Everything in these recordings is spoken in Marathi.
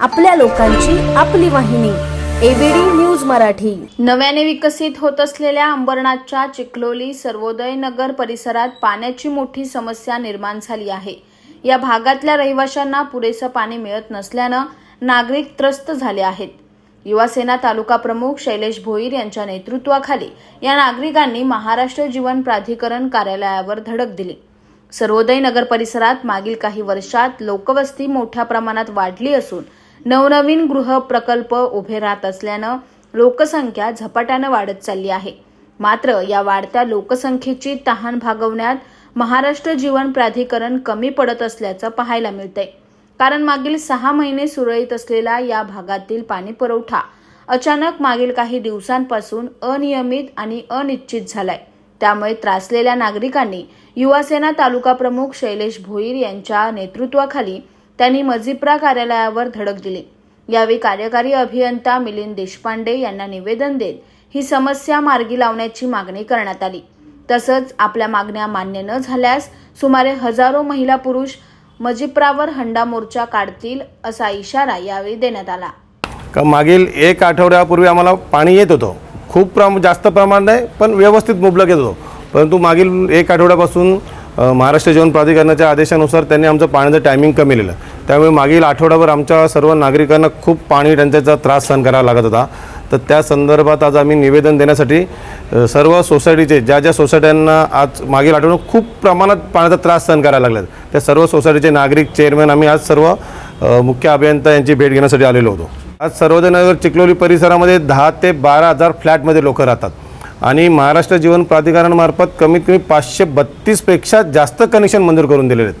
आपल्या लोकांची आपली वाहिनी एबीडी न्यूज मराठी. नव्याने विकसित होत असलेल्या अंबरनाथच्या चिखलोली सर्वोदय नगर परिसरात पाण्याची मोठी समस्या निर्माण झाली आहे. या भागातल्या रहिवाशांना पुरेसं पाणी मिळत नसल्यानं नागरिक त्रस्त झाले आहेत. युवासेना तालुका प्रमुख शैलेश भोईर यांच्या नेतृत्वाखाली या नागरिकांनी महाराष्ट्र जीवन प्राधिकरण कार्यालयावर धडक दिली. सर्वोदय नगर परिसरात मागील काही वर्षात लोकवस्ती मोठ्या प्रमाणात वाढली असून नवनवीन गृह प्रकल्प उभे राहत असल्यानं लोकसंख्या झपाट्यानं वाढत चालली आहे. मात्र या वाढत्या लोकसंख्येची तहान भागवण्यात महाराष्ट्र जीवन प्राधिकरण कमी पडत असल्याचं पाहायला मिळतंय. कारण मागील सहा महिने सुरळीत असलेला या भागातील पाणी पुरवठा अचानक मागील काही दिवसांपासून अनियमित आणि अनिश्चित झालाय. त्यामुळे त्रासलेल्या नागरिकांनी युवासेना तालुका प्रमुख शैलेश भोईर यांच्या नेतृत्वाखाली त्यांनी मजिप्रा कार्यालयावर धडक दिली. यावेळी कार्यकारी अभियंता मिलिंद देशपांडे यांना निवेदन देत ही समस्या मार्गी लावण्याची मागणी करण्यात आली. तसंच आपल्या मागण्या मान्य न झाल्यास सुमारे हजारो महिला पुरुष मजिप्रावर हंडा मोर्चा काढतील असा इशारा यावेळी देण्यात आला. का मागील एक आठवड्यापूर्वी आम्हाला पाणी येत होतं. खूप प्रम जास्त प्रमाणात नाही पण व्यवस्थित मुबलक येतो. परंतु मागील एक आठवड्यापासून महाराष्ट्र जीवन प्राधिकरणाच्या आदेशानुसार त्यांनी आमचं पाण्याचं टायमिंग कमी केलं त्यामुळे मागील आठवड्याभर आमच्या सर्व नागरिकांना खूप पाणी टंचाईचा त्रास सहन करावा लागत होता. तर त्या संदर्भात आज आम्ही निवेदन देण्यासाठी सर्व सोसायटीचे ज्या ज्या सोसायट्यांना आज मागील आठवड्यात खूप प्रमाणात पाण्याचा त्रास सहन करायला लागला त्या सर्व सोसायटीचे नागरिक चेअरमॅन आम्ही आज सर्व मुख्य अभियंता यांची भेट घेण्यासाठी आलेलो होतो. आज सर्वोदयनगर चिखलोली परिसरामध्ये दहा ते बारा हजार फ्लॅटमध्ये लोक राहतात. आणि महाराष्ट्र जीवन प्राधिकरणामार्फत कमीत कमी पाचशे बत्तीसपेक्षा जास्त कनेक्शन मंजूर करून दिलेले आहेत.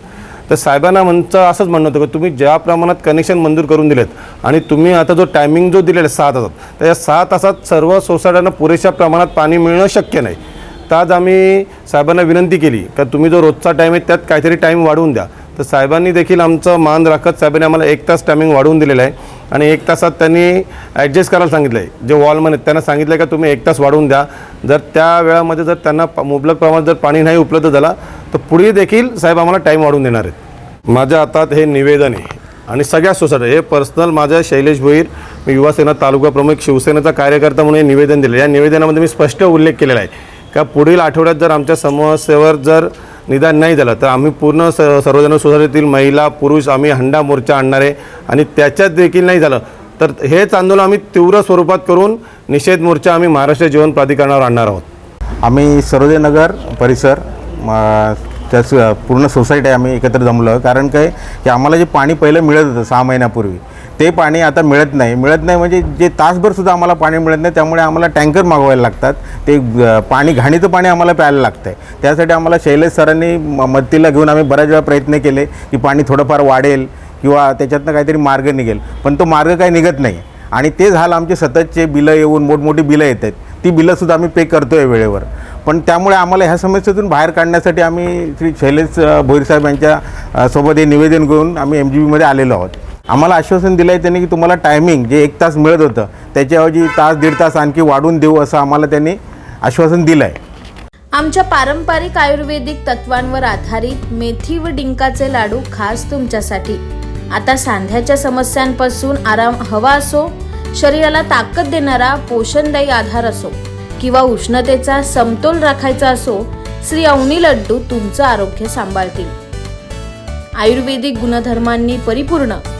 तर साहेबांना म्हणचं असंच म्हणणं होतं की तुम्ही ज्या प्रमाणात कनेक्शन मंजूर करून दिलेत आणि तुम्ही आता जो टायमिंग जो दिलेला आहे सहा तासात तर या सहा तासात सर्व सोसायट्यांना पुरेशा प्रमाणात पाणी मिळणं शक्य नाही. तर आज आम्ही साहेबांना विनंती केली का तुम्ही जो रोजचा टाईम आहे त्यात काहीतरी टाईम वाढवून द्या. तर साहेबांनी देखील आमचं मान राखत साहेबांनी आम्हाला एक तास टायमिंग वाढवून दिलेलं आहे. आणि एक तासात त्यांनी ॲडजस्ट करायला सांगितलं आहे जे वॉलमन आहेत त्यांना सांगितलं आहे का तुम्ही एक तास वाढवून द्या. जर त्या वेळामध्ये जर त्यांना मुबलक प्रमाणात जर पाणी नाही उपलब्ध झाला तर पुढे देखील साहेब आम्हाला टाईम वाढवून देणार आहेत. माझ्या हातात हे निवेदन आहे. आणि सगळ्या सोसायटी हे पर्सनल माझ्या शैलेश भोईर मी युवासेना तालुका प्रमुख शिवसेनेचा कार्यकर्ता म्हणून हे निवेदन दिलं या निवेदनामध्ये मी स्पष्ट उल्लेख केलेला आहे. का पुढील आठवड्यात जर आमच्या समस्येवर जर निदान नाही झालं. तर आम्ही पूर्ण स सर्वजण सोसायटीतील महिला पुरुष आम्ही हंडा मोर्चा आणणार आहे आणि त्याच्यात देखील नाही झालं. तर हेच आंदोलन आम्ही तीव्र स्वरूपात करून निषेध मोर्चा आम्ही महाराष्ट्र जीवन प्राधिकरणावर आणणार आहोत. आम्ही सर्वोदयनगर परिसर त्याच पूर्ण सोसायटी आम्ही एकत्र जमलो. कारण काय की आम्हाला जे पाणी पहिलं मिळत होतं सहा महिन्यापूर्वी ते पाणी आता मिळत नाही. मिळत नाही म्हणजे जे तासभरसुद्धा आम्हाला पाणी मिळत नाही त्यामुळे आम्हाला टँकर मागवायला लागतात. ते पाणी घाणीचं पाणी आम्हाला प्यायला लागतं आहे त्यासाठी आम्हाला शैलेश सरांनी म- मदतीला घेऊन आम्ही बऱ्याच वेळा प्रयत्न केले की पाणी थोडंफार वाढेल किंवा त्याच्यातनं काहीतरी मार्ग निघेल. पण तो मार्ग काही निघत नाही. आणि ते झालं आमचे सततचे बिलं येऊन मोठमोठी बिलं येत आहेत. ती बिलंसुद्धा आम्ही पे करतो आहे वेळेवर. पण त्यामुळे आम्हाला ह्या समस्येतून बाहेर काढण्यासाठी आम्ही श्री शैलेश भोईरसाहेब भोईर साहेब यांच्या सोबत हे निवेदन घेऊन आम्ही एम जी बीमध्ये आलेलो आहोत. आम्हाला आश्वासन दिलं आहे त्यांनी की तुम्हाला टायमिंग जे एक तास मिळत होतं त्याच्याऐवजी तास दीड तास आणखी वाढून देऊ असं आम्हाला त्यांनी आश्वासन दिलं आहे आमच्या पारंपरिक आयुर्वेदिक तत्वांवर आधारित मेथी व डिंकाचे लाडू खास तुमच्यासाठी. आता सांध्याच्या समस्यांपासून आराम हवा असो शरीराला ताकद देणारा पोषणदायी आधार असो किंवा उष्णतेचा समतोल राखायचा असो श्री अवनी लड्डू तुमचं आरोग्य सांभाळतील. आयुर्वेदिक गुणधर्मांनी परिपूर्ण